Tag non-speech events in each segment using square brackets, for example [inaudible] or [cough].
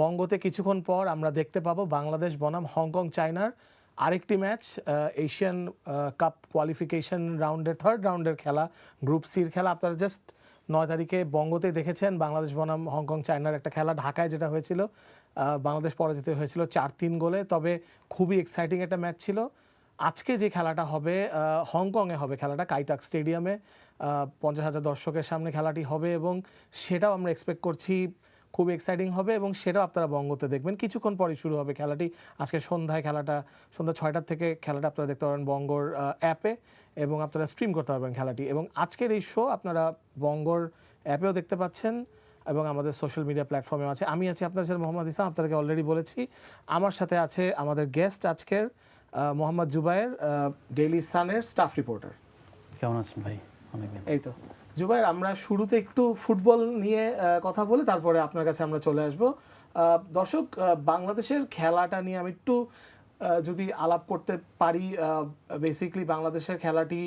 বঙ্গতে কিছুক্ষণ পর আমরা দেখতে পাবো বাংলাদেশ, বনাম, হংকং, চায়নার আরেকটি ম্যাচ এশিয়ান কাপ কোয়ালিফিকেশন রাউন্ডের থার্ড রাউন্ডের খেলা গ্রুপ সির খেলা। আপনারা জাস্ট নয় তারিখে বঙ্গতে দেখেছেন বাংলাদেশ, বনাম, হংকং, চায়নার একটা খেলা। ঢাকায় যেটা হয়েছিল বাংলাদেশ পরাজিত হয়েছিল চার তিন গোলে। তবে খুবই এক্সাইটিং একটা ম্যাচ ছিল। আজকে যে খেলাটা হবে হংকংয়ে হবে খেলাটা, কাইটাক স্টেডিয়ামে পঞ্চাশ হাজার দর্শকের সামনে খেলাটি হবে এবং সেটাও আমরা এক্সপেক্ট করছি খুব এক্সাইটিং হবে এবং সেটাও আপনারা বঙ্গতে দেখবেন। কিছুক্ষণ পরে শুরু হবে খেলাটি। আজকে সন্ধ্যায় খেলাটা, সন্ধ্যা ছয়টার থেকে খেলাটা আপনারা দেখতে পারবেন বঙ্গর অ্যাপে এবং আপনারা স্ট্রিম করতে পারবেন খেলাটি। এবং আজকের এই শো আপনারা বঙ্গর অ্যাপেও দেখতে পাচ্ছেন এবং আমাদের সোশ্যাল মিডিয়া প্ল্যাটফর্মেও আছে। আমি আছি আপনার সাথে মোহাম্মদ ইসলাম আপনাদেরকে অলরেডি বলেছি। আমার সাথে আছে আমাদের গেস্ট আজকের মোহাম্মদ জুবায়ের ডেইলি সানের স্টাফ রিপোর্টার কেমন আছেন ভাই? এই তো। জুবাইর আমরা শুরুতে একটু ফুটবল নিয়ে কথা বলে তারপরে আপনার কাছে আমরা চলে আসব। দর্শক বাংলাদেশের খেলাটা নিয়ে আমি একটু যদি আলাপ করতে পারি বেসিকলি বাংলাদেশের খেলাটি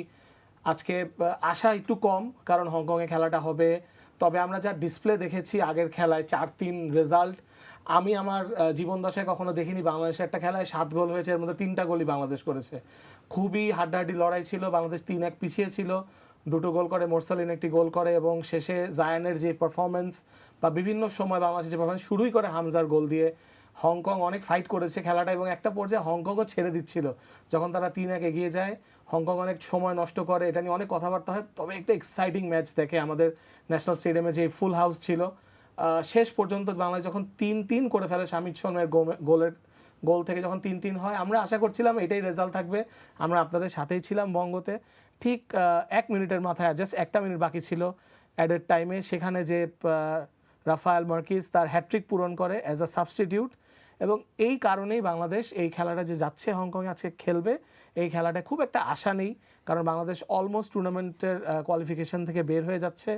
আজকে আশা একটু কম কারণ হংকংয়ে খেলাটা হবে। তবে আমরা যা ডিসপ্লে দেখেছি আগের খেলায় চার তিন রেজাল্ট আমি আমার জীবন দশায় কখনো দেখিনি বাংলাদেশের একটা খেলায় সাত গোল হয়েছে এর মধ্যে তিনটা গোলই বাংলাদেশ করেছে। খুবই হাড্ডাহাড্ডি লড়াই ছিল বাংলাদেশ তিন এক পিছিয়ে ছিল। দুটো গোল করে, মোরসালিন একটি গোল করে এবং শেষে জায়ানের যে পারফরমেন্স বা বিভিন্ন সময় বাংলাদেশের যে পারফরমেন্স শুরুই করে হামজার গোল দিয়ে হংকং অনেক ফাইট করেছে খেলাটা এবং একটা পর্যায়ে হংকংও ছেড়ে দিচ্ছিল। যখন তারা তিন এক এগিয়ে যায়, হংকং অনেক সময় নষ্ট করে, এটা নিয়ে অনেক কথাবার্তা হয়। তবে একটা এক্সাইটিং ম্যাচ দেখে আমাদের ন্যাশনাল স্টেডিয়ামে যে ফুল হাউস ছিল শেষ পর্যন্ত বাংলাদেশ যখন তিন তিন করে ফেলে শামিদ সোনের গোলের গোল থেকে যখন তিন তিন হয়, আমরা আশা করছিলাম এটাই রেজাল্ট থাকবে। আমরা আপনাদের সাথেই ছিলাম বঙ্গতে। ঠিক এক মিনিটের মাথায় জাস্ট একটা মিনিট বাকি ছিল অ্যাডেড টাইমে সেখানে যে রাফায়েল মার্কিস তার হ্যাট্রিক পূরণ করে অ্যাজ আ সাবস্টিটিউট এবং এই কারণেই বাংলাদেশ এই খেলাটা যে যাচ্ছে হংকংয়ে, আজকে খেলবে, এই খেলাটা খুব একটা আশা নেই, কারণ বাংলাদেশ অলমোস্ট টুর্নামেন্টের কোয়ালিফিকেশন থেকে বের হয়ে যাচ্ছে।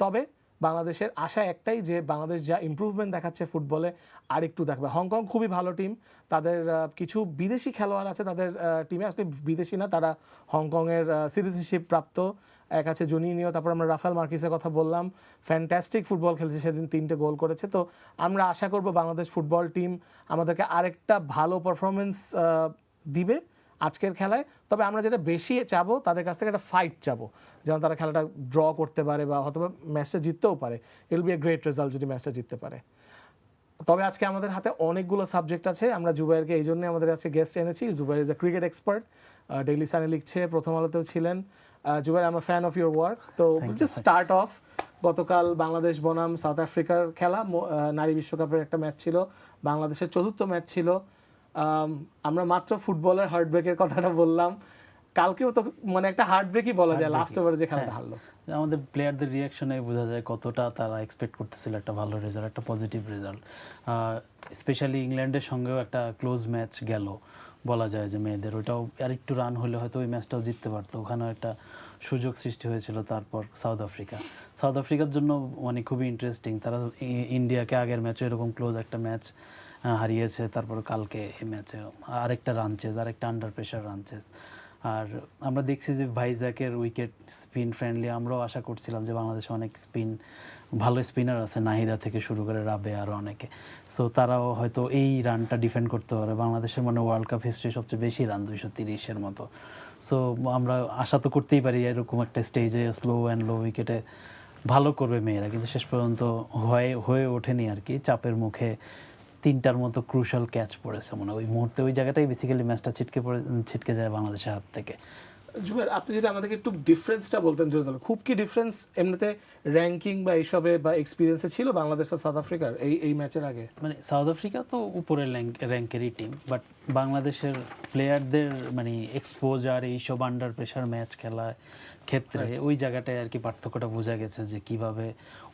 তবে বাংলাদেশের আশা একটাই যে বাংলাদেশ যা ইমপ্রুভমেন্ট দেখাচ্ছে ফুটবলে আর একটু দেখবে। হংকং খুবই ভালো টিম তাদের কিছু বিদেশি খেলোয়াড় আছে তাদের টিমে আসলে বিদেশি না, তারা হংকংয়ের সিটিজেনশিপ প্রাপ্ত এক আছে জুনিনিও তারপর আমরা রাফেল মার্কিসের কথা বললাম। ফ্যান্টাস্টিক ফুটবল খেলছে, সেদিন তিনটে গোল করেছে। তো আমরা আশা করব বাংলাদেশ ফুটবল টিম আমাদেরকে আরেকটা ভালো পারফরমেন্স দিবে। আজকের খেলায়। তবে আমরা যেটা বেশি চাবো তাদের কাছ থেকে একটা ফাইট চাবো। যেন তারা খেলাটা ড্র করতে পারে বা হয়তো ম্যাচটা জিততেও পারে। It'll be a great result যদি ম্যাচটা জিততে পারে। তবে আজকে আমাদের হাতে অনেকগুলো সাবজেক্ট আছে। আমরা জুবাইরকে এই জন্য আমাদের আজকে গেস্ট এনেছি। Zubair is a cricket expert daily সানে লিখছে প্রথম আলোতেও ছিলেন। Zubair I'm fan of your work তো জাস্ট স্টার্ট অফ গতকাল বাংলাদেশ বনাম সাউথ আফ্রিকার খেলা নারী বিশ্বকাপের একটা ম্যাচ ছিল। বাংলাদেশের চতুর্থ ম্যাচ ছিল। আমরা মাত্র ফুটবলের হার্ট ব্রেকের কথাটা বললাম। কালকেও তো মানে একটা হার্ট ব্রেকই বলা যায় লাস্ট ওভারে যে খেলাটা হারলো। আমাদের প্লেয়ারদের রিয়াকশনে বোঝা যায় কতটা তারা এক্সপেক্ট করতেছিল একটা ভালো রেজাল্ট একটা পজিটিভ রেজাল্ট স্পেশালি ইংল্যান্ডের সঙ্গেও একটা ক্লোজ ম্যাচ গেল বলা যায় যে মেয়েদের। ওটাও আর একটু রান হলে হয়তো ওই ম্যাচটাও জিততে পারতো। ওখানেও একটা সুযোগ সৃষ্টি হয়েছিল তারপর সাউথ আফ্রিকা। সাউথ আফ্রিকার জন্য মানে খুবই ইন্টারেস্টিং তারা ইন্ডিয়াকে আগের ম্যাচে এরকম ক্লোজ একটা ম্যাচ হারিয়েছে, তারপর কালকে এই ম্যাচে আরেকটা রান চেজ আরেকটা আন্ডার প্রেশার রান আর আমরা দেখছি যে ভাইজাকের উইকেট স্পিন ফ্রেন্ডলি আমরাও আশা করছিলাম যে বাংলাদেশে অনেক স্পিন ভালো স্পিনার আছে, নাহিদা থেকে শুরু করে রাবে আরও অনেকে। সো তারাও হয়তো এই রানটা ডিফেন্ড করতে পারে। বাংলাদেশের মানে ওয়ার্ল্ড কাপ হিস্ট্রি সবচেয়ে বেশি রান দুইশো তিরিশের মতো। সো আমরা আশা তো করতেই পারি এরকম একটা স্টেজে স্লো অ্যান্ড লো উইকেটে ভালো করবে মেয়েরা। কিন্তু শেষ পর্যন্ত হয়ে হয়ে ওঠেনি আর কি। চাপের মুখে তিনটার মতো ক্রুশাল ক্যাচ পড়েছে মানে ওই মুহূর্তে ওই জায়গাটাই বেসিক্যালি ম্যাচটা ছিটকে পড়ে ছিটকে যায় বাংলাদেশের হাত থেকে। জুবের আপনি যদি আমাদেরকে একটু ডিফারেন্সটা বলতেন যদি খুব কি ডিফারেন্স এমনিতে র্যাঙ্কিং বা এইসবে বা এক্সপিরিয়েন্সে ছিল বাংলাদেশ আর সাউথ আফ্রিকার এই এই ম্যাচের আগে? মানে সাউথ আফ্রিকা তো উপরের র্যাঙ্কেরই টিম বাট বাংলাদেশের প্লেয়ারদের মানে এক্সপোজার এইসব আন্ডার প্রেশার ম্যাচ খেলার ক্ষেত্রে ওই জায়গাটায় আর কি পার্থক্যটা বোঝা গেছে যে কীভাবে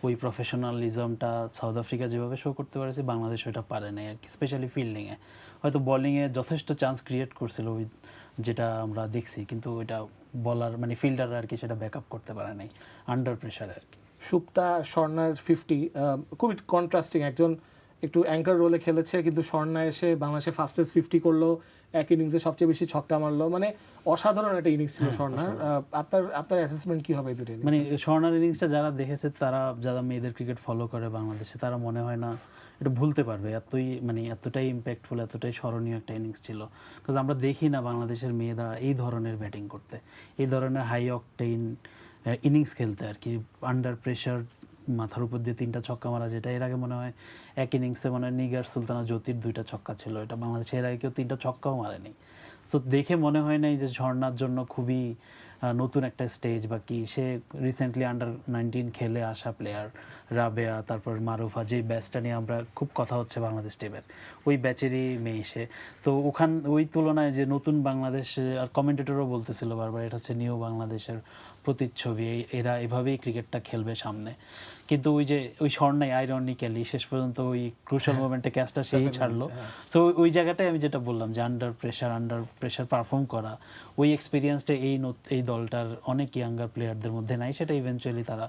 ওই প্রফেশনালিজমটা সাউথ আফ্রিকা যেভাবে শো করতে পারেছে বাংলাদেশ ওইটা পারে নাই আর কি স্পেশালি ফিল্ডিংয়ে হয়তো বোলিংয়ে যথেষ্ট চান্স ক্রিয়েট করছিল ওই যেটা আমরা দেখছি, কিন্তু ওইটা বলার মানে ফিল্ডার আর কি সেটা ব্যাক আপ করতে পারে নাই আন্ডার প্রেশারে আর কি। সুপ্তা স্বর্ণার ফিফটি খুবই কন্ট্রাস্টিং একজন একটু অ্যাঙ্কার রোলে খেলেছে, কিন্তু স্বর্ণা এসে বাংলাদেশে ফাস্টেস্ট ফিফটি করল এক ইনিংসে সবচেয়ে বেশি ছক্কা মারলো। মানে অসাধারণ একটা ইনিংস ছিল স্বর্ণার। আপনার আপনার অ্যাসেসমেন্ট কি হবে এই দুটো মানে স্বর্ণার ইনিংসটা যারা দেখেছে তারা যারা মেয়েদের ক্রিকেট ফলো করে বাংলাদেশে তারা মনে হয় না এটা ভুলতে পারবে। এতই মানে এতটাই ইম্প্যাক্টফুল এতটাই স্মরণীয় একটা ইনিংস ছিল। কারণ আমরা দেখি না বাংলাদেশের মেয়েরা এই ধরনের ব্যাটিং করতে। এই ধরনের হাই অকটেইন ইনিংস খেলতে আর কি। আন্ডার প্রেশার মাথার উপর দিয়ে তিনটা ছক্কা মারা যেটা এর আগে মনে হয় এক ইনিংসে মনে হয় নিগার সুলতানা জ্যোতির দুইটা ছক্কা ছিল। এটা বাংলাদেশে এর আগে কেউ তিনটা ছক্কাও মারেনি। সো দেখে মনে হয় নাই যে ঝর্ণার জন্য খুবই নতুন একটা স্টেজ বা কি। সে রিসেন্টলি আন্ডার নাইনটিন খেলে আসা প্লেয়ার রাবেয়া, তারপর মারুফা যেই ব্যাচটা নিয়ে আমরা খুব কথা হচ্ছে বাংলাদেশ টিমের ওই ব্যাচেরই মেয়ে সে। তো ওখান, ওই তুলনায় যে নতুন বাংলাদেশ, আর কমেন্টেটরও বলতেছিল বারবার, এটা হচ্ছে নিউ বাংলাদেশের প্রতিচ্ছবি এরা এভাবেই ক্রিকেটটা খেলবে সামনে। কিন্তু ওই যে ওই স্বর্ণাই আইরনিক্যালি শেষ পর্যন্ত ওই ক্রুশাল মোমেন্টে ক্যাচটা সেই ছাড়লো। তো ওই জায়গাটায় আমি যেটা বললাম যে under pressure under pressure perform করা ওই এক্সপিরিয়েন্সটা এই এই দলটার অনেক ইয়াঙ্গার প্লেয়ারদের মধ্যে নাই সেটা ইভেনচুয়ালি তারা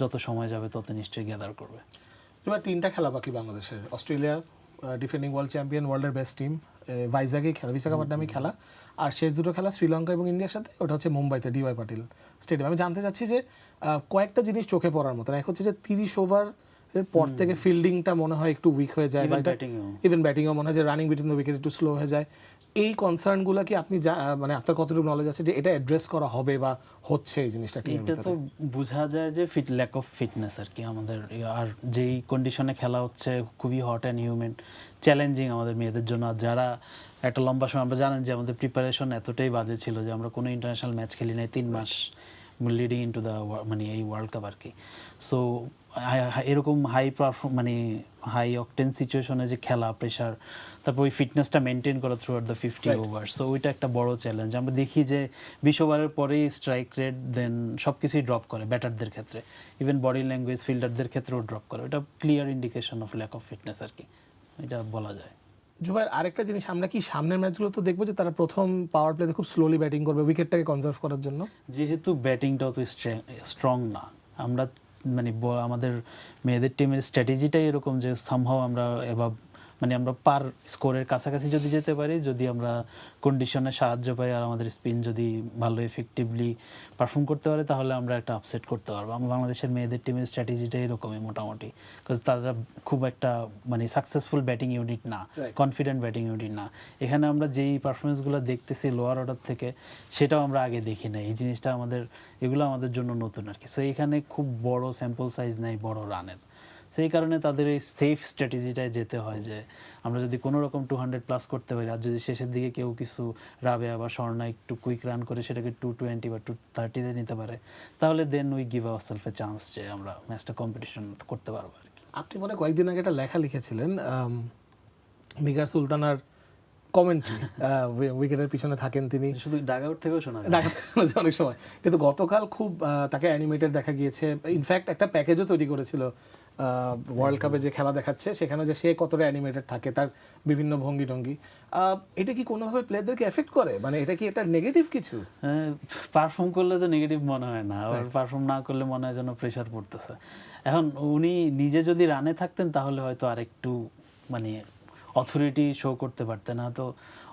যত সময় যাবে তত নিশ্চয়ই গ্যাদার করবে। এবার তিনটা খেলা বাকি বাংলাদেশের। অস্ট্রেলিয়া ডিফেন্ডিং ওয়ার্ল্ড চ্যাম্পিয়ন ওয়ার্ল্ডের বেস্ট টিম ভাইজাগেই খেলা বিশাখাপট্টনামে খেলা। আর শেষ দুটো খেলা শ্রীলঙ্কা এবং ইন্ডিয়ার সাথে ওটা হচ্ছে মুম্বাইতে ডি ডিওয়াই পাটিল স্টেডিয়াম। আমি জানতে চাচ্ছি যে কয়েকটা জিনিস চোখে পড়ার মতো। এক হচ্ছে যে তিরিশ ওভার পর থেকে ফিল্ডিংটা মনে হয় একটু উইক হয়ে যায় ইভেন ব্যাটিংও মনে হয় যে রানিং বিটুইন দ্য উইকেট একটু স্লো হয়ে যায়। এই কনসার্নগুলো কি আপনি মানে আপনার কতটুকু নলেজ আছে যে এটা অ্যাড্রেস করা হবে বা হচ্ছে এই জিনিসটা এটা তো বোঝা যায় যে ফিট ল্যাক অফ ফিটনেস আর কি আমাদের আর যেই কন্ডিশনে খেলা হচ্ছে খুবই হট অ্যান্ড হিউম্যান চ্যালেঞ্জিং আমাদের মেয়েদের জন্য। আর যারা একটা লম্বা সময় আমরা জানেন যে আমাদের প্রিপারেশন এতটাই বাজে ছিল যে আমরা কোনো ইন্টারন্যাশনাল ম্যাচ খেলি নাই তিন মাস লিডিং ইন টু দ্য মানে এই ওয়ার্ল্ড কাপ আর কি। সো এরকম হাই পারফর্ম মানে হাই অকটেন সিচুয়েশনে যে খেলা প্রেশার তারপর ওই ফিটনেসটা মেনটেন করা throughout the fifty over so ওইটা একটা বড় চ্যালেঞ্জ আমরা দেখি যে বিশ ওভারের পরেই স্ট্রাইক রেট দেন সব কিছুই ড্রপ করে ব্যাটারদের ক্ষেত্রে। ইভেন বডি ল্যাঙ্গুয়েজ ফিল্ডারদের ক্ষেত্রেও ড্রপ করে। ওটা clear indication of lack of fitness আর কি। এটা বলা যায়। জুবাইর আরেকটা জিনিস আমরা কি সামনের ম্যাচগুলো তো দেখব যে তারা প্রথম পাওয়ার প্লেতে খুব স্লোলি ব্যাটিং করবে উইকেটটাকে কনজার্ভ করার জন্য? যেহেতু ব্যাটিংটাও তো স্ট্রং না। আমরা মানে আমাদের মেয়েদের টিমের স্ট্র্যাটেজিটাই এরকম যে সামহাও আমরা এবার মানে আমরা পার স্কোরের কাছাকাছি যদি যেতে পারি যদি আমরা কন্ডিশনে সাহায্য পাই আর আমাদের স্পিন যদি ভালো এফেক্টিভলি পারফর্ম করতে পারে তাহলে আমরা একটা আপসেট করতে পারব। আমরা বাংলাদেশের মেয়েদের টিমের স্ট্র্যাটেজিটা এরকমই মোটামুটি। বিকজ তারা খুব একটা মানে সাকসেসফুল ব্যাটিং ইউনিট না কনফিডেন্ট ব্যাটিং ইউনিট না। এখানে আমরা যেই পারফরমেন্সগুলো দেখতেছি লোয়ার অর্ডার থেকে সেটাও আমরা আগে দেখি না এই জিনিসটা আমাদের এগুলো আমাদের জন্য নতুন আর কি। সো এখানে খুব বড় স্যাম্পল সাইজ নাই বড় রানের সেই কারণে তাদের এই সেফ স্ট্র্যাটেজিটায় যেতে হয় যে আমরা যদি কোনো রকম টু হান্ড্রেড প্লাস করতে পারি আর যদি শেষের দিকে কেউ কিছু রাবে বা স্বর্ণা একটু কুইক রান করে সেটাকে টু টোয়েন্টি বা টু থার্টিতে নিতে পারে তাহলে then we give our self a chance যে আমরা ম্যাচটা কম্পিটিশন করতে পারব আর কি। আপনি মনে কয়েকদিন আগে একটা লেখা লিখেছিলেন আম, নিগার সুলতানার কমেন্ট্রি উইকেটের [laughs] পিছনে থাকেন তিনি। শুধু ডাগ আউট থেকেও শোনা যায়। শোনা যায় অনেক সময়। কিন্তু গতকাল খুব তাকে অ্যানিমেটেড দেখা গিয়েছে। ইনফ্যাক্ট একটা প্যাকেজও তৈরি করেছিল ওয়ার্ল্ড কাপে যে খেলা দেখাচ্ছে সেখানে যে সে কতটা অ্যানিমেটেড থাকে তার বিভিন্ন ভঙ্গি টঙ্গি এটা কি কোনোভাবে প্লেয়ারদেরকে এফেক্ট করে? মানে এটা কি একটা নেগেটিভ কিছু? পারফর্ম করলে তো নেগেটিভ মনে হয় না আর পারফর্ম না করলে মনে হয় যেন প্রেশার পড়তেছে। এখন উনি নিজে যদি রানে থাকতেন তাহলে হয়তো আরেকটু মানে অথরিটি শো করতে পারতেন। না তো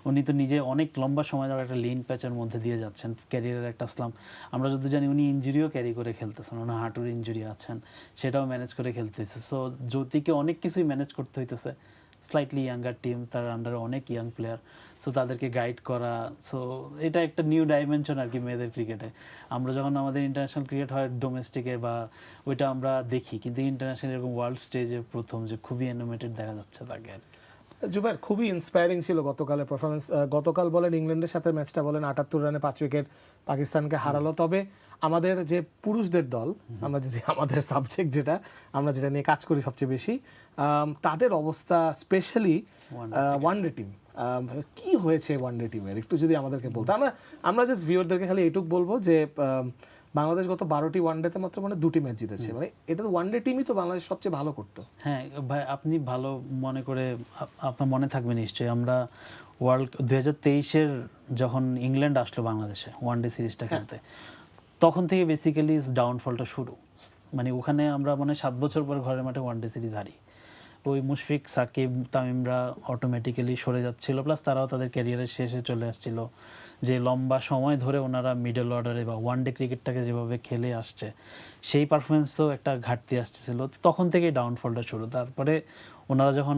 উনি তো নিজে অনেক লম্বা সময় ধরে একটা লিন প্যাচের মধ্যে দিয়ে যাচ্ছেন ক্যারিয়ারের একটা স্লাম আমরা যদি জানি উনি ইঞ্জুরিও ক্যারি করে খেলতেছেন ওনার হাঁটুর ইঞ্জুরি আছেন, সেটাও ম্যানেজ করে খেলতেছে। সো জ্যোতিকে অনেক কিছুই ম্যানেজ করতে হইতেছে। স্লাইটলি ইয়াঙ্গার টিম তার আন্ডারে অনেক ইয়াং প্লেয়ার সো তাদেরকে গাইড করা সো এটা একটা নিউ ডাইমেনশন আর কি মেয়েদের ক্রিকেটে আমরা যখন আমাদের ইন্টারন্যাশনাল ক্রিকেট হয় ডোমেস্টিকে বা ওইটা আমরা দেখি, কিন্তু ইন্টারন্যাশনাল এরকম ওয়ার্ল্ড স্টেজে প্রথম যে খুবই অ্যানিমেটেড দেখা যাচ্ছে তাকে আর কি। জুবাইর খুবই ইন্সপায়ারিং ছিল গতকালের পারফরমেন্স গতকাল বলেন ইংল্যান্ডের সাথে ম্যাচটা বলেন আটাত্তর রানে পাঁচ উইকেট পাকিস্তানকে হারালো। তবে আমাদের যে পুরুষদের দল আমরা যদি আমাদের সাবজেক্ট যেটা আমরা যেটা নিয়ে কাজ করি সবচেয়ে বেশি তাদের অবস্থা স্পেশালি ওয়ান ডে টিম কি হয়েছে ওয়ান ডে টিমের একটু যদি আমাদেরকে বলতো। আমরা আমরা জাস্ট ভিউয়ারদেরকে খালি এইটুক বলব যে বাংলাদেশ গত বারোটি ওয়ান ডেতে মাত্র মানে দুটি ম্যাচ জিতেছে। মানে এটা তো ওয়ান ডে টিমই তো বাংলাদেশ সবচেয়ে ভালো করতো। হ্যাঁ ভাই আপনি ভালো মনে করে আপনার মনে থাকবে নিশ্চয়ই। আমরা ওয়ার্ল্ড দু হাজার তেইশের যখন ইংল্যান্ড আসলো বাংলাদেশে ওয়ান ডে সিরিজটা খেলতে তখন থেকে বেসিক্যালি ডাউনফলটা শুরু। মানে ওখানে আমরা মানে সাত বছর পর ঘরের মাঠে ওয়ান ডে সিরিজ হারি। ওই মুশফিক সাকিব তামিমরা অটোমেটিক্যালি সরে যাচ্ছিল প্লাস তারাও তাদের ক্যারিয়ারের শেষে চলে আসছিল। যে লম্বা সময় ধরে ওনারা মিডল অর্ডারে বা ওয়ান ডে ক্রিকেটটাকে যেভাবে খেলে আসছে, সেই পারফরমেন্স তো একটা ঘাটতি আসতেছিল। তখন থেকেই ডাউনফলটা শুরু। তারপরে ওনারা যখন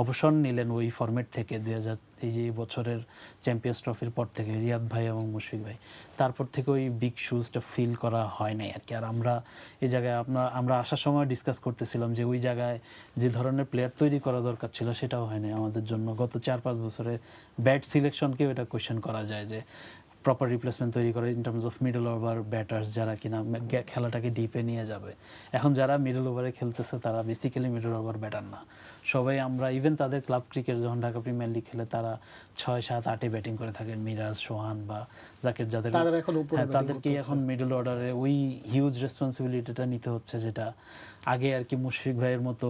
অবসর নিলেন ওই ফরম্যাট থেকে দুই হাজার এই যে বছরের চ্যাম্পিয়ন্স ট্রফির পর থেকে রিয়াদ ভাই এবং মুশফিক ভাই। তারপর থেকে ওই বিগ শুজটা ফিল করা হয় নাই আর কি আর আমরা এই জায়গায় আপনার আমরা আসার সময় ডিসকাস করতেছিলাম যে ওই জায়গায় যে ধরনের প্লেয়ার তৈরি করা দরকার ছিল সেটাও হয়নি আমাদের জন্য। গত চার পাঁচ বছরে ব্যাট সিলেকশনকেও এটা কোয়েশ্চেন করা যায় যে প্রপার রিপ্লেসমেন্ট তৈরি করে in terms of middle over batters যারা কিনা খেলাটাকে ডিপে নিয়ে যাবে। এখন যারা মিডল ওভারে খেলতেছে তারা বেসিক্যালি মিডল ওভার ব্যাটার না। সবাই আমরা ইভেন তাদের ক্লাব ক্রিকেট যখন ঢাকা প্রিমিয়ার লিগ খেলে তারা ছয় সাত আটে ব্যাটিং করে থাকেন মিরাজ সোহান বা জাকির যাদের তাদের এখন হ্যাঁ, মিডল অর্ডারে ওই হিউজ রেসপন্সিবিলিটিটা নিতে হচ্ছে যেটা আগে আর কি মুশফিক ভাইয়ের মতো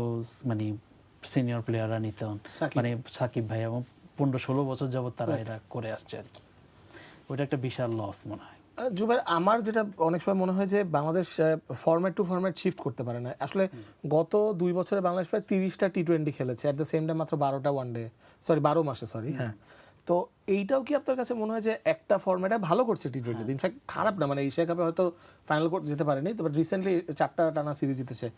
মানে সিনিয়র প্লেয়াররা নিতেন। মানে সাকিব ভাই এবং পনেরো ষোলো বছর যাবত তারা এটা করে আসছে আর কি। ওইটা একটা বিশাল লস মনে হয়। আহ, জুবাইর আমার যেটা অনেক সময় মনে হয় যে Bangladesh format to format shift করতে পারে না। আসলে গত দুই বছরে বাংলাদেশ প্রায় তিরিশটা টি টোয়েন্টি খেলেছে অ্যাট দ্য সেম টাইম মাত্র বারোটা ওয়ান ডে সরি বারো মাসে সরি হ্যাঁ। তো এইটাও কি আপনার কাছে মনে হয় যে একটা ফরম্যাটে ভালো করছে টি টোয়েন্টি ইনফ্যাক্ট খারাপ না মানে এশিয়া কাপে হয়তো ফাইনাল করতে যেতে পারেনি তবে রিসেন্টলি চারটা টানা সিরিজ জিতেছে।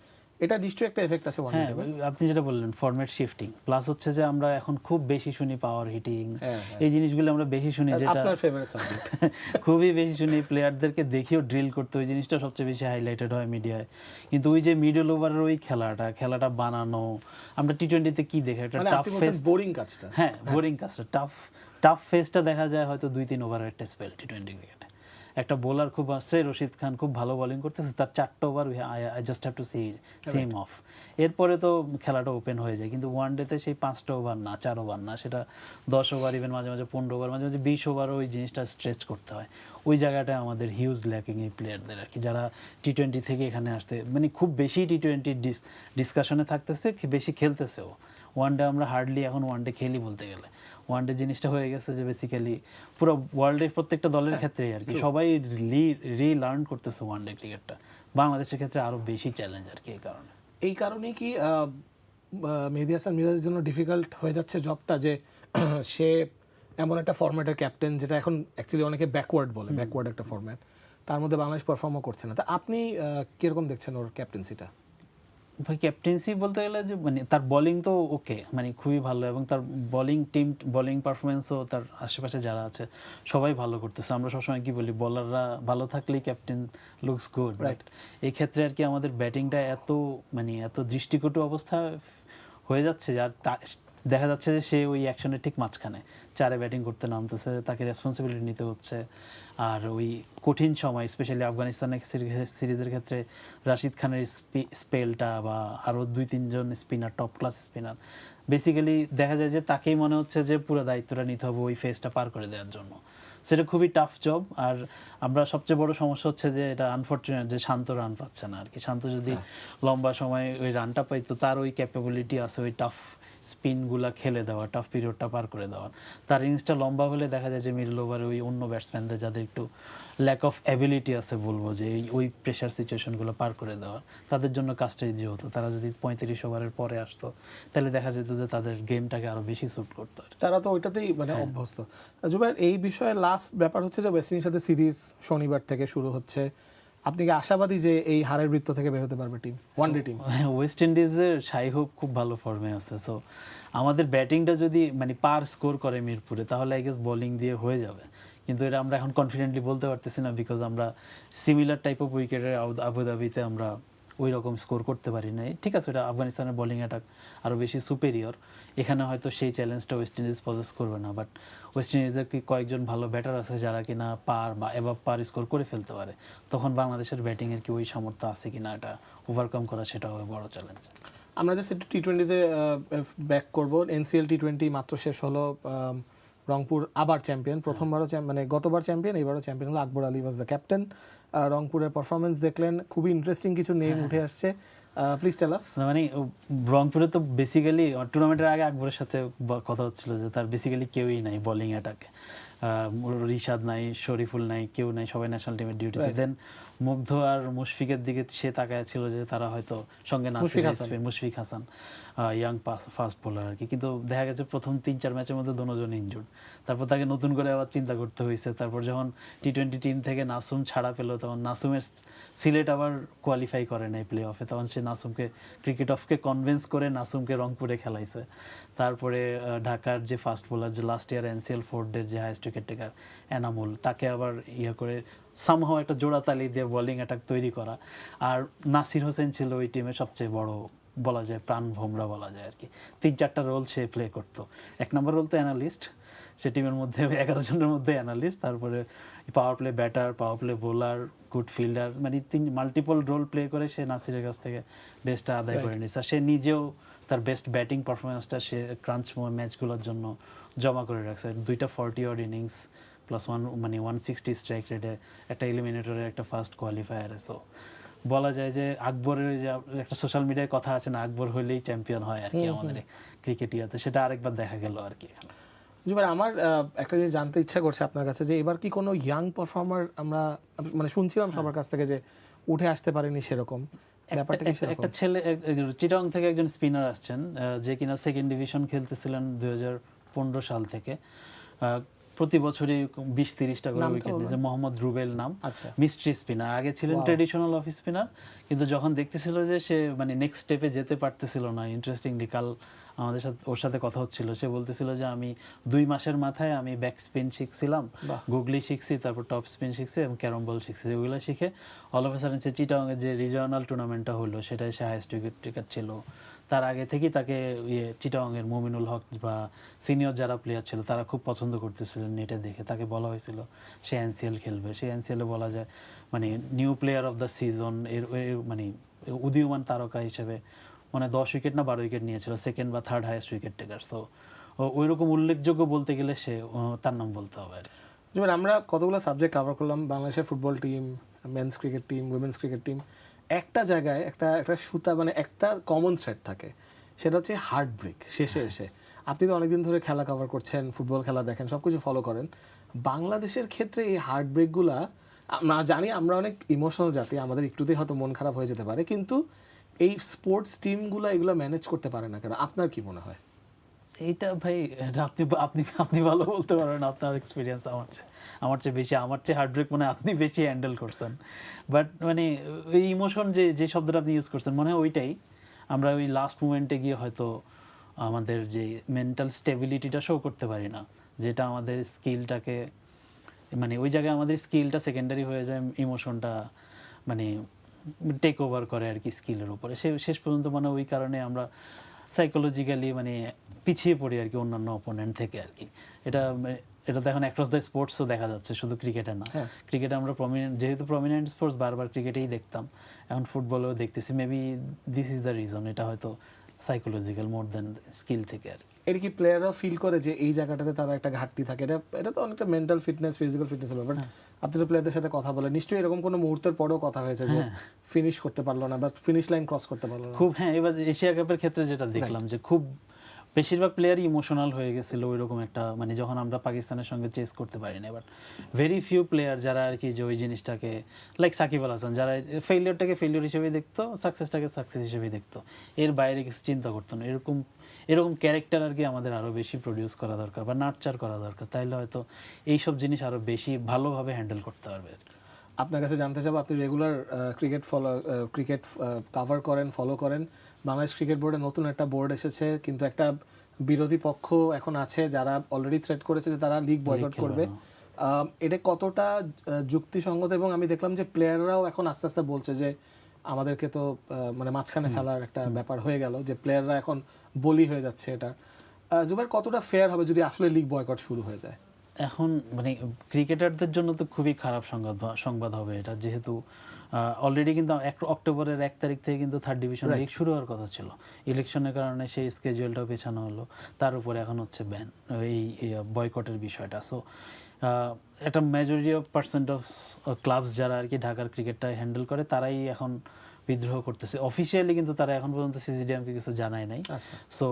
এটা নিশ্চয়ই একটা এফেক্ট আছে হ্যাঁ আপনি যেটা বললেন ফরম্যাট শিফটিং প্লাস হচ্ছে যে আমরা এখন খুব বেশি শুনি পাওয়ার হিটিং হ্যাঁ, এই জিনিসগুলো আমরা বেশি শুনি যেটা আপনার ফেভারিট সাবজেক্ট [laughs] খুবই বেশি শুনি প্লেয়ারদেরকে দেখিও ড্রিল করতে ওই জিনিসটা সবচেয়ে বেশি হাইলাইটেড হয় মিডিয়ায় কিন্তু ওই যে মিডল ওভারের ওই খেলাটা খেলাটা বানানো আমরা টি টোয়েন্টিতে কি দেখি? একটা টাফ ফেস বোরিং কাজটা। হ্যাঁ বোরিং কাজটা টাফ টাফ ফেসটা দেখা যায় হয়তো দুই তিন ওভারের একটা স্পেল টি টোয়েন্টি ক্রিকেটে একটা বোলার খুব আসছে রশিদ খান খুব ভালো বোলিং করতেছে তার চারটা over I just have to see same of এরপরে তো খেলাটা ওপেন হয়ে যায় কিন্তু ওয়ান ডেতে সেই পাঁচটা ওভার না চার ওভার না সেটা দশ ওভার ইভেন মাঝে মাঝে পনেরো ওভার মাঝে মাঝে বিশ ওভারও ওই জিনিসটা স্ট্রেচ করতে হয়। ওই জায়গাটা আমাদের হিউজ ল্যাকিং এই প্লেয়ারদের আর কি যারা টি টোয়েন্টি থেকে এখানে আসতে মানে খুব বেশি টি টোয়েন্টি ডিসকাশনে থাকতেছে বেশি খেলতেছেও। ওয়ান ডে আমরা হার্ডলি এখন ওয়ান ডে খেলি বলতে গেলে। ওয়ান ডে জিনিসটা হয়ে গেছে যে বেসিক্যালি পুরো ওয়ার্ল্ডের প্রত্যেকটা দলের ক্ষেত্রেই আর কি। সবাই রি লার্ন করতেছে ওয়ান ডে ক্রিকেটটা বাংলাদেশের ক্ষেত্রে আরও বেশি চ্যালেঞ্জ আর কি এই কারণে। এই কারণেই কি আহ, হাসান মিরাজের জন্য ডিফিকাল্ট হয়ে যাচ্ছে জবটা যে [clears throat] সে এমন একটা ফরম্যাটের ক্যাপ্টেন যেটা এখন অ্যাকচুয়ালি অনেকে ব্যাকওয়ার্ড বলে ব্যাকওয়ার্ড একটা ফরম্যাট তার মধ্যে বাংলাদেশ পারফর্মও করছে না। তা আপনি কীরকম দেখছেন ওর ক্যাপ্টেন্সিটা ভাই ক্যাপ্টেন্সি বলতে গেলে যে মানে তার বোলিং তো ওকে মানে খুবই ভালো এবং তার বোলিং টিম বোলিং পারফরমেন্সও তার আশেপাশে যারা আছে সবাই ভালো করতেছে। আমরা সবসময় কি বলি বলাররা ভালো থাকলেই ক্যাপ্টেন লুকস গুড রাইট এই ক্ষেত্রে আর কি আমাদের ব্যাটিংটা এত মানে এত দৃষ্টিকটু অবস্থা হয়ে যাচ্ছে আর দেখা যাচ্ছে যে সে ওই অ্যাকশনের ঠিক মাঝখানে। চারে ব্যাটিং করতে নামতেছে তাকে রেসপন্সিবিলিটি নিতে হচ্ছে। আর ওই কঠিন সময় স্পেশালি আফগানিস্তানের সিরিজের ক্ষেত্রে রাশিদ খানের স্পেলটা বা আরও দুই তিনজন spinner top class spinner basically দেখা যায় যে তাকেই মনে হচ্ছে যে পুরো দায়িত্বটা নিতে হবে ওই ফেজটা পার করে দেওয়ার জন্য। সেটা খুবই টাফ জব আর আমরা সবচেয়ে বড় সমস্যা হচ্ছে যে এটা আনফর্চুনেট যে শান্ত রান পাচ্ছে না আর কি শান্ত যদি লম্বা সময় ওই রানটা পাইতো তার ওই ক্যাপাবিলিটি আছে ওই টাফ স্পিনগুলা খেলে দেওয়া টাফ পিরিয়ডটা পার করে দেওয়া। তার ইনিংসটা লম্বা হলে দেখা যায় যে মিডল ওভারে ওই অন্য ব্যাটসম্যানদের যাদের একটু ল্যাক অফ অ্যাবিলিটি আছে বলব যে ওই প্রেশার সিচুয়েশনগুলো পার করে দেওয়া তাদের জন্য কাজটা ইজি হতো তারা যদি পঁয়ত্রিশ ওভারের পরে আসতো তাহলে দেখা যেত যে তাদের গেমটাকে আরও বেশি স্যুট করতো তারা তো ওইটাতেই মানে অভ্যস্ত। জুবাইর এই বিষয়ে লাস্ট ব্যাপার হচ্ছে যে ওয়েস্ট ইন্ডিজের সাথে সিরিজ শনিবার থেকে শুরু হচ্ছে। আপনি কি আশাবাদী যে এই হারের বৃত্ত থেকে বের হতে পারবে team one day team West ইন্ডিজের সাই হোপ খুব ভালো ফর্মে আছে সো আমাদের ব্যাটিংটা যদি মানে পার স্কোর করে মিরপুরে, তাহলে আই গেস বোলিং দিয়ে হয়ে যাবে। কিন্তু এটা আমরা এখন কনফিডেন্টলি বলতে পারতেছি না বিকজ আমরা সিমিলার টাইপ অফ উইকেটের আবুধাবিতে আমরা ওই রকম স্কোর করতে পারি নাই। ঠিক আছে এটা আফগানিস্তানের বোলিং অ্যাটাক আরও বেশি সুপেরিয়র এখানে হয়তো সেই চ্যালেঞ্জটা ওয়েস্ট ইন্ডিজ পজেস করবে না বাট ওয়েস্ট ইন্ডিজের কি কয়েকজন ভালো ব্যাটার আছে যারা কিনা পার বা এবার পার স্কোর করে ফেলতে পারে? তখন বাংলাদেশের ব্যাটিংয়ের কি ওই সামর্থ্য আছে কিনা এটা ওভারকাম করা সেটা হবে বড় চ্যালেঞ্জ আমরা জাস্ট একটু টি টোয়েন্টিতে ব্যাক করব। এনসিএল টি টোয়েন্টি মাত্র শেষ হলো রংপুর আবার চ্যাম্পিয়ন প্রথমবারও মানে গতবার চ্যাম্পিয়ন এবারও চ্যাম্পিয়ন হলো Akbar Ali was the captain রংপুরের পারফরমেন্স দেখলেন। খুবই ইন্টারেস্টিং কিছু নেম উঠে আসছে। প্লিজ টেল আস মানে রংপুরে তো বেসিক্যালি টুর্নামেন্টের আগে আকবরের সাথে কথা হচ্ছিল যে তার বেসিক্যালি কেউই নাই বোলিং অ্যাটাকে রিশাদ নাই শরীফুল নাই কেউ নাই সবাই ন্যাশনাল টিমের ডিউটিতে দেন মুগ্ধ আর মুশফিকের দিকে সে তাকায় ছিল যে তারা হয়তো সঙ্গে Nasir Hasan. Mushfiq Hasan young fast bowler আর কি। কিন্তু দেখা গেছে প্রথম তিন চার ম্যাচের মধ্যে দুজন ইনজুর্ড তারপর তাকে নতুন করে আবার চিন্তা করতে হয়েছে তারপর যখন টি টোয়েন্টি টিম থেকে নাসুম ছাড়া পেল তখন নাসুমের সিলেট আবার কোয়ালিফাই করে নাই প্লে অফে তখন সে নাসুমকে ক্রিকেট অফকে কনভিন্স করে নাসুমকে রংপুরে খেলাইছে। তারপরে ঢাকার যে ফাস্ট বোলার যে লাস্ট ইয়ার এনসিএল ফোর্ডের যে হাইস্ট উইকেট টেকার এনামুল, তাকে আবার ইয়ে করে সামহাও একটা জোড়া তালি দিয়ে বোলিং অ্যাটাক তৈরি করা। আর নাসির হোসেন ছিল ওই টিমের সবচেয়ে বড় বলা যায়, প্রাণ ভোমরা বলা যায় আর কি। তিন চারটা রোল সে প্লে করতো। এক নম্বর রোল তো অ্যানালিস্ট সে টিমের মধ্যে, এগারো জনের মধ্যে অ্যানালিস্ট তারপরে power play batter power play bowler good fielder মানে তিন মাল্টিপল রোল প্লে করে সে নাসিরের কাছ থেকে বেস্টটা আদায় করে নিয়েছে আর সে নিজেও তার বেস্ট ব্যাটিং পারফরমেন্সটা সে ক্রাঞ্চ ম্যাচগুলোর জন্য জমা করে রাখছে। দুইটা forty odd innings plus one মানে ওয়ান সিক্সটি স্ট্রাইক রেটে একটা এলিমিনেটরের একটা ফার্স্ট কোয়ালিফায়ারে সো বলা যায় যে আকবরের যে একটা সোশ্যাল মিডিয়ায় কথা আছে না আকবর হলেই চ্যাম্পিয়ন হয় আর কি আমাদের ক্রিকেট ইয়াতে। সেটা আরেকবার দেখা গেল আর কি এখানে। জুবাই আমার একটা জিনিস জানতে ইচ্ছা করছে আপনার কাছে যে এবার কি কোনো ইয়াং পারফর্মার আমরা মানে শুনছিলাম সবার কাছ থেকে যে উঠে আসতে পারেনি সেরকম। ব্যাপারটা একটা- ছেলে চিটং থেকে একজন স্পিনার আসছেন যে কিনা সেকেন্ড ডিভিশন খেলতেছিলেন দু হাজার পনেরো সাল থেকে। প্রতি বছরই বিশ তিরিশটা করে উইকেট নিয়েছে মোহাম্মদ রুবেল নাম। আচ্ছা। মিস্ট্রি স্পিনার আগে ছিলেন ট্রেডিশনাল অফ স্পিনার কিন্তু যখন দেখতেছিল যে সে মানে নেক্সট স্টেপে যেতে পারতেছিল না ইন্টারেস্টিংলি কাল আমাদের সাথে ওর সাথে কথা হচ্ছিল। সে বলতেছিল যে আমি দুই মাসের মাথায় আমি ব্যাক স্পিন শিখছিলাম। গুগলি শিখছি তারপর টপ স্পিন শিখছি এবং ক্যারম বল শিখছি। ওগুলো শিখে all of a sudden say চিটাংয়ে যে রিজিওনাল টুর্নামেন্টটা হলো সেটাই সে হাইস্ট উইকেট টিকার ছিল। তার আগে থেকেই তাকে ইয়ে চিটাংয়ের মুমিনুল হক বা সিনিয়র যারা প্লেয়ার ছিল তারা খুব পছন্দ করতেছিলেন নেটে দেখে। তাকে বলা হয়েছিল সে এনসিএল খেলবে। সে এনসিএলে বলা যায় মানে new player of the season এর মানে উদীয়মান তারকা হিসেবে মানে দশ উইকেট না বারো উইকেট নিয়েছিল সেকেন্ড বা থার্ড হাইয়েস্ট উইকেট টেকার তো ওই রকম উল্লেখযোগ্য বলতে গেলে সে তার নাম বলতে হবে আর কি। জুবাই আমরা কতগুলো সাবজেক্ট কভার করলাম? বাংলাদেশের football team men's cricket team women's cricket team একটা জায়গায় একটা একটা সুতা মানে একটা কমন থ্রেড থাকে। সেটা হচ্ছে হার্ট ব্রেক শেষে এসে। আপনি তো অনেকদিন ধরে খেলা কভার করছেন ফুটবল খেলা দেখেন সব কিছু ফলো করেন। বাংলাদেশের ক্ষেত্রে এই হার্ট ব্রেকগুলা আমরা জানি আমরা অনেক ইমোশনাল জাতি আমাদের একটুতেই হয়তো মন খারাপ হয়ে যেতে পারে কিন্তু এই স্পোর্টস টিমগুলো এগুলো ম্যানেজ করতে পারে না কেন? আপনার কি মনে হয়? এইটা ভাই আপনি আপনি আপনি ভালো বলতে পারেন আপনার এক্সপিরিয়েন্স আমার চেয়ে আমার চেয়ে বেশি, আমার চেয়ে হার্টব্রেক মানে আপনি বেশি হ্যান্ডেল করছেন। বাট মানে ওই ইমোশন যে যে শব্দটা আপনি ইউজ করছেন, মনে হয় ওইটাই। আমরা ওই লাস্ট মুমেন্টে গিয়ে হয়তো আমাদের যে মেন্টাল স্টেবিলিটিটা শো করতে পারি না, যেটা আমাদের স্কিলটাকে মানে ওই জায়গায় আমাদের স্কিলটা সেকেন্ডারি হয়ে যায় ইমোশনটা মানে টেক ওভার করে আর কি স্কিলের উপরে। সে শেষ পর্যন্ত মানে ওই কারণে আমরা সাইকোলজিক্যালি মানে পিছিয়ে পড়ি আর কি অন্যান্য অপোনেন্ট থেকে আর কি। এটা এটা তো এখন অ্যাক্রস দ্য স্পোর্টসও দেখা যাচ্ছে শুধু ক্রিকেটে না। হ্যাঁ। ক্রিকেটে আমরা প্রমিনেন্ট যেহেতু প্রমিনেন্ট স্পোর্টস বারবার ক্রিকেটেই দেখতাম। এখন ফুটবলেও দেখতেছি। Maybe this is the reason এটা হয়তো সাইকোলজিক্যাল মোর দেন স্কিল থেকে আর কি। এটা কি প্লেয়াররাও ফিল করে যে এই জায়গাটাতে তারা একটা ঘাটতি থাকে? এটা এটা তো অনেকটা মেন্টাল ফিটনেস ফিজিক্যাল ফিটনেসের ব্যাপার। আপনি তো প্লেয়ারদের সাথে কথা বলেন। নিশ্চয়ই এরকম কোনো মুহূর্তের পরেও কথা হয়েছে যে ফিনিশ করতে পারল না বা ফিনিশ লাইন ক্রস করতে পারল না। খুব হ্যাঁ এবার এশিয়া কাপের ক্ষেত্রে যেটা দেখলাম যে খুব বেশিরভাগ প্লেয়ারই ইমোশনাল হয়ে গেছিল ওইরকম একটা মানে যখন আমরা পাকিস্তানের সঙ্গে চেস করতে পারি না এবার ভেরি ফিউ প্লেয়ার যারা আর কি যে ওই জিনিসটাকে লাইক সাকিব আল হাসান যারা ফেলিওরটাকে ফেলিওর হিসেবে দেখতো সাকসেসটাকে সাকসেস হিসেবে দেখতো। এর বাইরে কিছু চিন্তা করতো না। এরকম এরকম ক্যারেক্টার আর কি আমাদের আরও বেশি প্রডিউস করা দরকার বা নার্চার করা দরকার। তাইলে হয়তো এইসব জিনিস আরও বেশি ভালোভাবে হ্যান্ডেল করতে পারবে। আর কি। আপনার কাছে জানতে চাবো আপনি regular cricket follow cricket cover করেন ফলো করেন। বাংলাদেশ ক্রিকেট বোর্ডে নতুন একটা বোর্ড এসেছে কিন্তু একটা বিরোধী পক্ষ এখন আছে যারা অলরেডি থ্রেট করেছে যে তারা লিগ বয়কট করবে। আহ, এটা কতটা যুক্তিসঙ্গত? এবং আমি দেখলাম যে প্লেয়াররাও এখন আস্তে আস্তে বলছে যে আমাদেরকে তো মানে মাঝখানে ফেলার একটা ব্যাপার হয়ে গেল যে প্লেয়াররা এখন বলি হয়ে যাচ্ছে এটা। জুবাইর কতটা ফেয়ার হবে যদি আসলে লিগ বয়কট শুরু হয়ে যায়? এখন মানে ক্রিকেটারদের জন্য তো খুবই খারাপ সংবাদ সংবাদ হবে এটা যেহেতু অলরেডি কিন্তু এক অক্টোবরের এক তারিখ থেকে কিন্তু থার্ড ডিভিশন লিগ শুরু হওয়ার কথা ছিল। ইলেকশনের কারণে সেই স্কেজুয়ালটাও পেছানো হলো। তার উপরে এখন হচ্ছে ব্যান এই বয়কটের বিষয়টা। সো একটা majority of percent of clubs যারা আর কি ঢাকার ক্রিকেটটা হ্যান্ডেল করে তারাই এখন বিদ্রোহ করতেছে। অফিসিয়ালি কিন্তু তারা এখন পর্যন্ত সিসিডিএমকে কিছু জানায় নাই। আচ্ছা। সো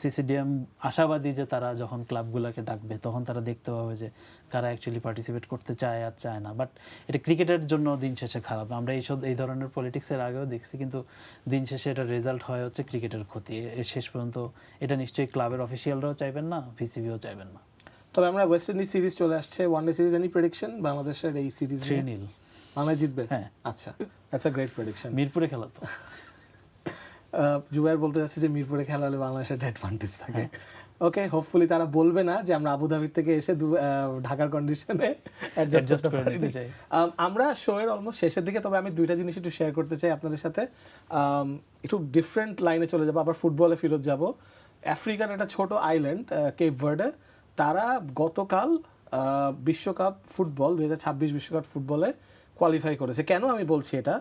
সিসিডিএম আশাবাদী যে তারা যখন ক্লাবগুলোকে ডাকবে তখন তারা দেখতে পাবে যে কারা অ্যাকচুয়ালি পার্টিসিপেট করতে চায় আর চায় না। বাট এটা ক্রিকেটের জন্য দিন শেষে খারাপ। আমরা এইসব এই ধরনের পলিটিক্সের আগেও দেখছি কিন্তু দিন শেষে এটা রেজাল্ট হয় হচ্ছে ক্রিকেটের ক্ষতি। শেষ পর্যন্ত এটা নিশ্চয়ই ক্লাবের অফিসিয়ালরাও চাইবেন না ভিসিবিও চাইবেন না। তবে আমরা ওয়েস্ট ইন্ডিজ সিরিজ চলে আসছে one day series any prediction বাংলাদেশের এই সিরিজ থ্রি নীল বাংলাদেশ জিতবে? হ্যাঁ। আচ্ছা দ্যাটস আ গ্রেট প্রেডিকশন মিরপুরে খেলা তো। [laughs] জুবাইর বলতে যাচ্ছে যে মিরপুরে খেলা হলে বাংলাদেশের অ্যাডভান্টেজ থাকে। ওকে হোপফুলি তারা বলবে না যে আমরা আবুধাবির থেকে এসে ঢাকার কন্ডিশনে অ্যাডজাস্ট করে নিতে চাই। আমরা শো এর অলমোস্ট শেষের দিকে তবে আমি দুইটা জিনিস একটু শেয়ার করতে চাই আপনাদের সাথে। একটু ডিফারেন্ট লাইনে চলে যাব আবার ফুটবলে ফেরত যাব। আফ্রিকার একটা ছোট আইল্যান্ড কেপ ভার্ডে তারা গতকাল বিশ্বকাপ ফুটবল দু বিশ্বকাপ ফুটবলে কোয়ালিফাই করেছে। কেন আমি বলছি এটা?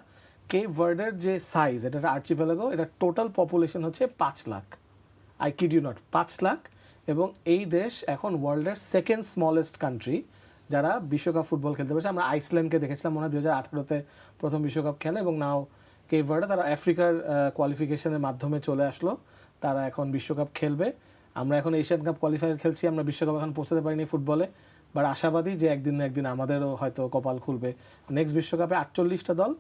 কেপ ভার্ডের যে সাইজ এটা আর্চিপেলাগো এটা টোটাল পপুলেশন হচ্ছে পাঁচ lakh. I kid you not পাঁচ লাখ। এবং এই দেশ এখন ওয়ার্ল্ডের সেকেন্ড স্মলেস্ট কান্ট্রি যারা বিশ্বকাপ ফুটবল খেলতে পারছে। আমরা আইসল্যান্ডকে দেখেছিলাম, মনে হয় দু হাজার আঠারোতে প্রথম বিশ্বকাপ খেলে, এবং নাও কেপ ভার্ডে তারা আফ্রিকার কোয়ালিফিকেশনের মাধ্যমে চলে আসলো। তারা এখন বিশ্বকাপ খেলবে। আমরা এখন এশিয়ান কাপ কোয়ালিফায়ার খেলছি, আমরা বিশ্বকাপ এখন পৌঁছাতে পারিনি ফুটবলে। বাট আশাবাদী যে একদিন না একদিন আমাদেরও হয়তো কপাল খুলবে। নেক্সট বিশ্বকাপে আটচল্লিশটা দল।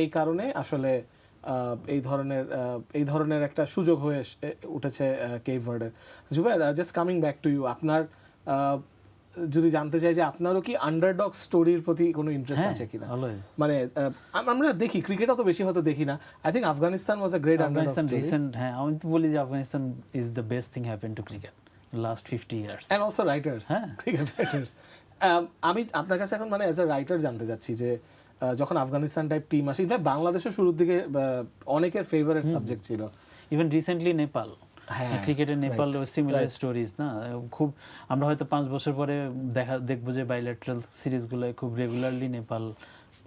এই কারণে আসলে এই ধরনের এই ধরনের একটা সুযোগ হয়ে উঠেছে কেভার্ডের ভার্ডের Zubair just coming back to you আপনার যদি জানতে চাই যে আপনারও কি আন্ডারডগ স্টোরির প্রতি কোনো ইন্টারেস্ট হ্যাঁ আছে কিনা? মানে আমরা দেখি ক্রিকেট অত বেশি হয়তো দেখি না। I think Afghanistan was a great underdog Afghanistan story recent হ্যাঁ আমি তো বলি যে Afghanistan is the best thing happen to cricket last fifty years and also writers হ্যাঁ। ক্রিকেট রাইটার্স আমি আপনার কাছে এখন মানে অ্যাজ এ রাইটার জানতে চাচ্ছি যে যখন আফগানিস্তান টাইপ টিম আসে ইনফ্যাক্ট বাংলাদেশও শুরুর দিকে অনেকের ফেভারিট সাবজেক্ট ছিল। ইভেন রিসেন্টলি নেপাল হ্যাঁ, ক্রিকেটের নেপাল সিমিলার স্টোরিজ না? খুব আমরা হয়তো পাঁচ বছর পরে দেখা দেখব যে বাইল্যাটারাল সিরিজগুলো খুব রেগুলারলি নেপাল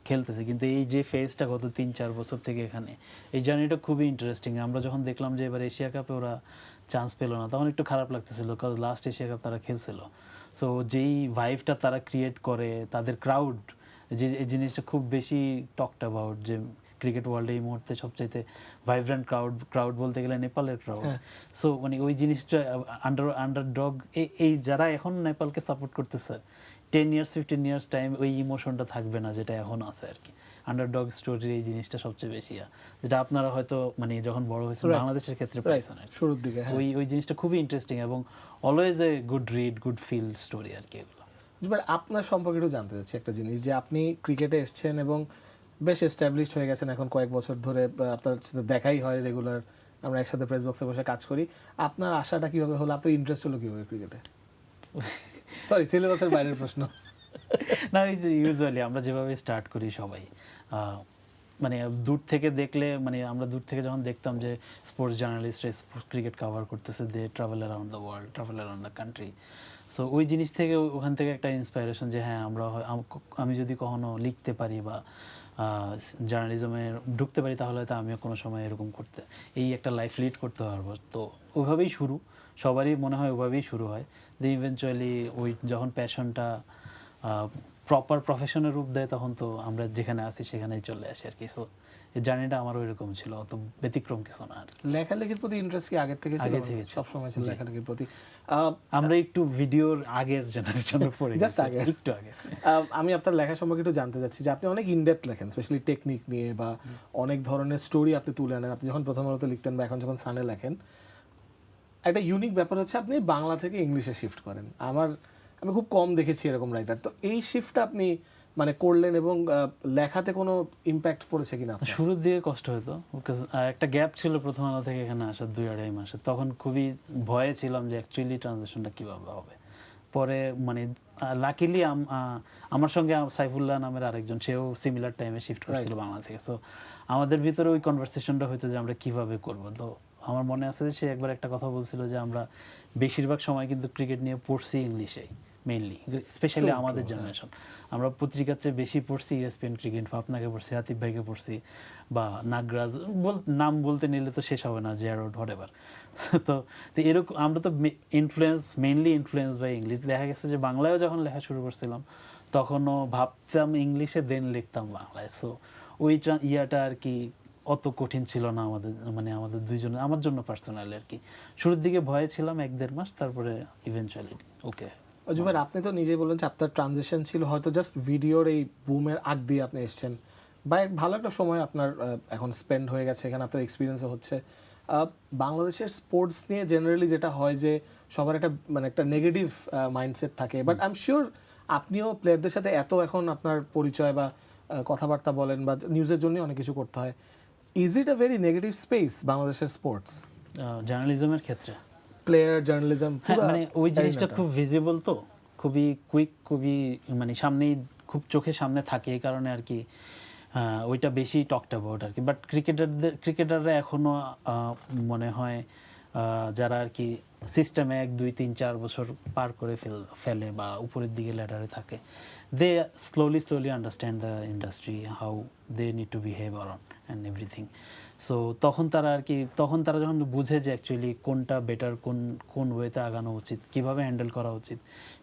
খেলতেছে। কিন্তু এই যে ফেজটা গত তিন চার বছর থেকে এখানে এই জার্নিটা খুবই ইন্টারেস্টিং আমরা যখন দেখলাম যে এবার এশিয়া কাপে ওরা চান্স পেল না তখন একটু খারাপ লাগতেছিল কারণ লাস্ট এশিয়া কাপ তারা খেলছিল। সো যেই ভাইভটা তারা ক্রিয়েট করে তাদের ক্রাউড যে এই জিনিসটা খুব বেশি টকড অ্যাবাউট যে ক্রিকেট ওয়ার্ল্ডে এই মুহূর্তে সবচাইতে ভাইব্রেন্ট ক্রাউড ক্রাউড বলতে গেলে নেপালের ক্রাউড হ্যাঁ। সো মানে ওই জিনিসটা আন্ডার আন্ডার ডগ এই যারা এখন নেপালকে সাপোর্ট করতেছে ten years fifteen years time ওই ইমোশনটা থাকবে না যেটা এখন আছে আর কি। আন্ডার ডগ স্টোরির এই জিনিসটা সবচেয়ে বেশি যেটা আপনারা হয়তো মানে যখন বড় হয়েছে বাংলাদেশের ক্ষেত্রে পাইছেন শুরুর দিকে হ্যাঁ। ওই ওই জিনিসটা খুবই ইন্টারেস্টিং এবং always a good read good feel story আর কি এগুলো। আপনার সম্পর্কে একটু জানতে চাচ্ছি একটা জিনিস যে আপনি ক্রিকেটে এসেছেন এবং বেশ এস্টাবলিশড হয়ে গেছেন এখন কয়েক বছর ধরে আপনার সাথে দেখাই হয় রেগুলার আমরা একসাথে প্রেস বক্সে বসে কাজ করি। আপনার আশাটা কীভাবে হলো? আপনার ইন্টারেস্ট হলো কীভাবে ক্রিকেটে সরি সিলেবাসের বাইরের প্রশ্ন। না, এই যে ইউজুয়ালি আমরা যেভাবে স্টার্ট করি সবাই মানে দূর থেকে দেখলে মানে আমরা দূর থেকে যখন দেখতাম যে স্পোর্টস জার্নালিস্টরা ক্রিকেট কভার করতেছে they travel around the world travel around the country so ওই জিনিস থেকে, ওখান থেকে একটা ইন্সপাইরেশন যে হ্যাঁ আমরা আমি যদি কখনো লিখতে পারি বা জার্নালিজমে ঢুকতে পারি, তাহলে হয়তো আমিও কোনো সময় এরকম করতে, এই একটা লাইফ লিড করতে পারব। তো ওইভাবেই শুরু, সবারই মনে হয় ওইভাবেই শুরু হয়। যে ইভেনচুয়ালি ওই যখন প্যাশনটা প্রপার প্রফেশনের রূপ দেয়, তখন তো আমরা যেখানে আসি সেখানেই চলে আসি আর কি। সো জার্নিটা আমার ওইরকম ছিল অত ব্যতিক্রম কিছু না আর লেখালেখির প্রতি ইন্টারেস্ট কি আগের থেকে আগে থেকে ছিল। সব সময় ছিল লেখালেখির প্রতি। আমরা একটু ভিডিওর আগের জেনারেশনের পড়ে গেছি, আগে। একটু আগে। আমি আপনার লেখা সম্পর্কে একটু জানতে চাচ্ছি যে আপনি অনেক ইনডেপথ লেখেন স্পেশালি টেকনিক নিয়ে বা অনেক ধরনের স্টোরি আপনি তুলে আনেন। আপনি যখন প্রথম আলোতে লিখতেন বা এখন যখন সানে লেখেন একটা ইউনিক ব্যাপার হচ্ছে আপনি বাংলা থেকে ইংলিশে শিফট করেন। আমার আমি খুব কম দেখেছি এরকম রাইটার তো এই শিফটটা আপনি মানে করলেন এবং লেখাতে কোনো ইম্প্যাক্ট পড়েছে কিনা? শুরুর দিকে কষ্ট হতো একটা গ্যাপ ছিল প্রথম আলো থেকে এখানে আসার দুই আড়াই মাসে। তখন খুবই ভয়ে ছিলাম যে অ্যাকচুয়ালি ট্রানজেকশনটা কীভাবে হবে। পরে মানে লাকিলি আমার সঙ্গে সাইফুল্লাহ নামের আরেকজন সেও সিমিলার টাইমে শিফট করছিল বাংলা থেকে। সো আমাদের ভিতরে ওই কনভারসেশনটা হইতো যে আমরা কীভাবে করব। তো আমার মনে আছে যে সে একবার একটা কথা বলছিল যে আমরা বেশিরভাগ সময় কিন্তু ক্রিকেট নিয়ে পড়ছি ইংলিশেই। মেইনলি স্পেশালি আমাদের হ্যাঁ। জেনারেশন আমরা পত্রিকার চেয়ে বেশি পড়ছি E ইএসপিএন ক্রিকেট আপনাকে পড়ছি আতিফ ভাইকে পড়ছি বা নাগরাজ বল নাম বলতে নিলে তো শেষ হবে না জেরোড হোয়াট এভার তো তো এরকম আমরা তো influence mainly influence by English দেখা গেছে যে বাংলায়ও যখন লেখা শুরু করছিলাম তখনও ভাবতাম ইংলিশে দেন লিখতাম বাংলায়। সো ওই ইয়াটা আর কি অত কঠিন ছিল না আমাদের মানে আমাদের দুইজনের আমার জন্য পার্সোনালি আর কি। শুরুর দিকে ভয়ে ছিলাম এক দেড় মাস তারপরে ইভেনচুয়ালি ওকে জুবাইর আপনি তো নিজেই বললেন যে আপনার ট্রানজিশন ছিল হয়তো জাস্ট ভিডিওর এই বুমের আগ দিয়ে আপনি এসেছেন। বা এক ভালো একটা সময় আপনার এখন স্পেন্ড হয়ে গেছে এখানে আপনার এক্সপিরিয়েন্সও হচ্ছে। বাংলাদেশের স্পোর্টস নিয়ে জেনারেলি যেটা হয় যে সবার একটা মানে একটা নেগেটিভ মাইন্ডসেট থাকে। বাট আই এম শিওর আপনিও প্লেয়ারদের সাথে এত এখন আপনার পরিচয় বা কথাবার্তা বলেন বা নিউজের জন্য অনেক কিছু করতে হয়। Is it a very negative space বাংলাদেশের স্পোর্টস জার্নালিজমের ক্ষেত্রে। প্লেয়ার জার্নালিজম হ্যাঁ মানে ওই জিনিসটা খুব ভিজিবল তো? খুবই কুইক খুবই মানে সামনেই খুব চোখের সামনে থাকে এই কারণে আর কি আহ, ওইটা বেশি টকটা অ্যাবাউট আর কি। বাট ক্রিকেটারদের ক্রিকেটাররা এখনও আহ, মনে হয় যারা আর কি সিস্টেমে এক, দুই, তিন, চার বছর পার করে ফেল, ফেলে বা উপরের দিকে ল্যাডারে থাকে they slowly slowly understand the industry how they need to behave on and everything so তখন তারা আর কি, তখন তারা যখন বুঝে যে অ্যাকচুয়ালি কোনটা বেটার কোন কোন ওয়েতে আগানো উচিত, কীভাবে হ্যান্ডেল করা উচিত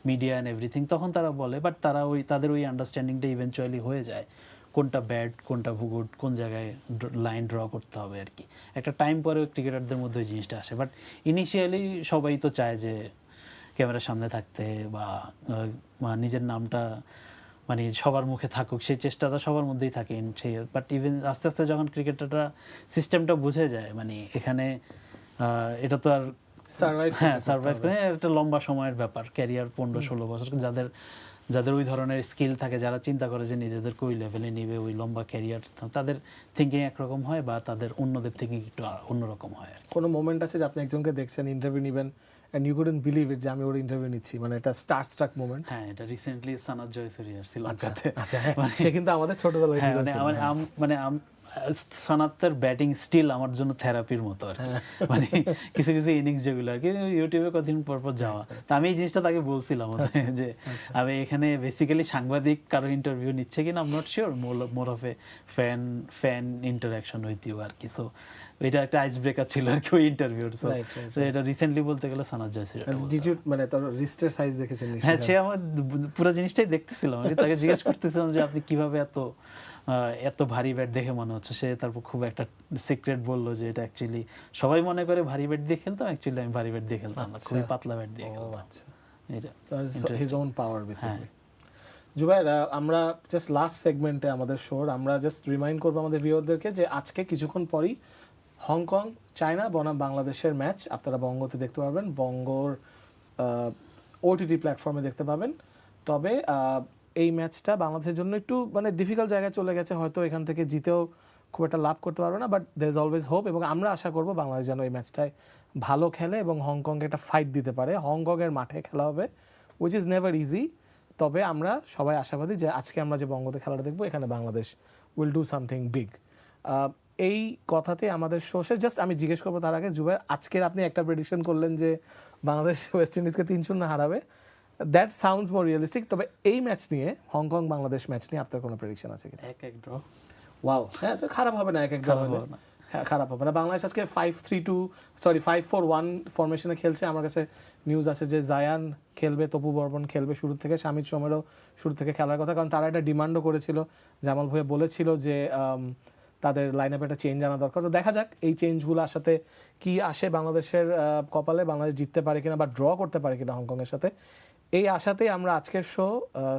মিডিয়া অ্যান্ড এভরিথিং তখন তারা বলে বাট তারা ওই, তাদের ওই আন্ডারস্ট্যান্ডিংটা ইভেনচুয়ালি হয়ে যায়। কোনটা ব্যাট কোনটা ভুগুট কোন জায়গায় লাইন ড্র করতে হবে আর কি। একটা টাইম পরে ক্রিকেটারদের মধ্যে ওই জিনিসটা আসে। বাট ইনিশিয়ালি সবাই তো চায় যে ক্যামেরার সামনে থাকতে বা নিজের নামটা মানে সবার মুখে থাকুক সেই চেষ্টাটা সবার মধ্যেই থাকে সেই বাট ইভেন আস্তে আস্তে যখন ক্রিকেটাররা সিস্টেমটা বুঝে যায় মানে এখানে এটা তো আর সার্ভাইভ হ্যাঁ সার্ভাইভ করে একটা লম্বা সময়ের ব্যাপার ক্যারিয়ার পনেরো ষোলো বছর যাদের যাদের ওই ধরনের স্কিল থাকে যারা চিন্তা করে যে নিজেদেরকে ওই লেভেলে নিবে ওই লম্বা ক্যারিয়ার তাদের থিঙ্কিং একরকম হয় বা তাদের অন্যদের থিঙ্কিং একটু অন্যরকম হয় কোনো মোমেন্ট আছে যে আপনি একজনকে দেখছেন ইন্টারভিউ নেবেন and you couldn't believe it যে আমি ওর ইন্টারভিউ নিচ্ছি? মানে এটা স্টার স্ট্রাক মোমেন্ট হ্যাঁ এটা রিসেন্টলি সানাদ জয়সুরি আর শ্রীলঙ্কাতে আচ্ছা হ্যাঁ, সে কিন্তু আমাদের ছোটবেলায় হ্যাঁ মানে আম- মানে আম- ব্যাটিং স্টিল আমার জন্য থেরাপির মতো আর [laughs] মানে কিছু কিছু ইনিংস যেগুলো আর কি ইউটিউবে কতদিন পর পর যাওয়া। তা আমি এই জিনিসটা তাকে বলছিলাম যে আমি এখানে বেসিক্যালি সাংবাদিক কারও ইন্টারভিউ নিচ্ছে কিনা I'm not sure more of a fan fan interaction with you আর কি। সো এটা একটা আইস ব্রেকার ছিল আর কি ওই ইন্টারভিউর সো এটা রিসেন্টলি বলতে গেলে সানাদ জয়সুরি And মানে তোর রিস্টের সাইজ দেখেছেন হ্যাঁ সে আমার দু- পুরো জিনিসটাই দেখতেছিলাম। আমি তাকে জিজ্ঞেস করতেছিলাম যে আপনি কীভাবে এত এত ভারী ব্যাট দেখে মনে হচ্ছে। সে তারপর খুব একটা সিক্রেট বলল যে এটা অ্যাকচুয়ালি সবাই মনে করে ভারী ব্যাট দিয়ে খেলতাম অ্যাকচুয়ালি আমি ভারী ব্যাট দিয়ে খেলতাম। না খুবই পাতলা ব্যাট দিয়ে খেলতাম। আচ্ছা। এটা his own power basically. Zubair আমরা জাস্ট লাস্ট সেগমেন্টে আমাদের শোর আমরা জাস্ট রিমাইন্ড করব আমাদের ভিউয়ারদেরকে যে আজকে কিছুক্ষণ পরই হংকং চায়না বনাম বাংলাদেশের ম্যাচ আপনারা বঙ্গতে দেখতে পারবেন। বঙ্গর ওটিটি প্ল্যাটফর্মে দেখতে পাবেন। তবে এই ম্যাচটা বাংলাদেশের জন্য একটু মানে ডিফিকাল্ট জায়গায় চলে গেছে। হয়তো এখান থেকে জিতেও খুব একটা লাভ করতে পারবে না but there is always hope এবং আমরা আশা করব বাংলাদেশ যেন এই ম্যাচটায় ভালো খেলে এবং হংকংকে একটা ফাইট দিতে পারে। হংকংয়ের মাঠে খেলা হবে উইচ ইজ নেভার ইজি তবে আমরা সবাই আশাবাদী যে আজকে আমরা যে বঙ্গতে খেলাটা দেখব, এখানে Bangladesh will do something big এই কথাতে আমাদের শোষে। জাস্ট আমি জিজ্ঞেস করব তার আগে, জুবাইর, আজকের আপনি একটা প্রেডিকশন করলেন যে বাংলাদেশ ওয়েস্ট ইন্ডিজকে তিন শূন্য হারাবে। দ্যাট সাউন্ডস মোর রিয়েলিস্টিক তবে এই ম্যাচ নিয়ে হংকং বাংলাদেশ ম্যাচ নিয়ে আপনার কোনো প্রেডিকশন আছে কিনা? এক এক ড্র ওয়াও হ্যাঁ তো খারাপ হবে না এক এক খারাপ হলে। হ্যাঁ খারাপ হবে না। বাংলাদেশ আজকে five three two sorry five four one ফরমেশনে খেলছে। আমার কাছে নিউজ আছে যে জায়ান খেলবে তপু বর্মন খেলবে শুরু থেকে স্বামীর সোমেরও শুরু থেকে খেলার কথা। কারণ তারা একটা ডিমান্ডও করেছিল। জামাল ভুঁইয়া বলেছিল যে তাদের লাইন আপে একটা চেঞ্জ আনা দরকার। তো দেখা যাক এই চেঞ্জগুলো আসাতে কি আসে বাংলাদেশের কপালে বাংলাদেশ জিততে পারে কিনা বা ড্র করতে পারে কিনা হংকংয়ের সাথে। এই আশাতেই আমরা আজকের শো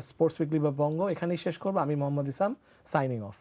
স্পোর্টস উইকলি বা বঙ্গ এখানেই শেষ করব। আমি মোহাম্মদ ইসলাম সাইনিং অফ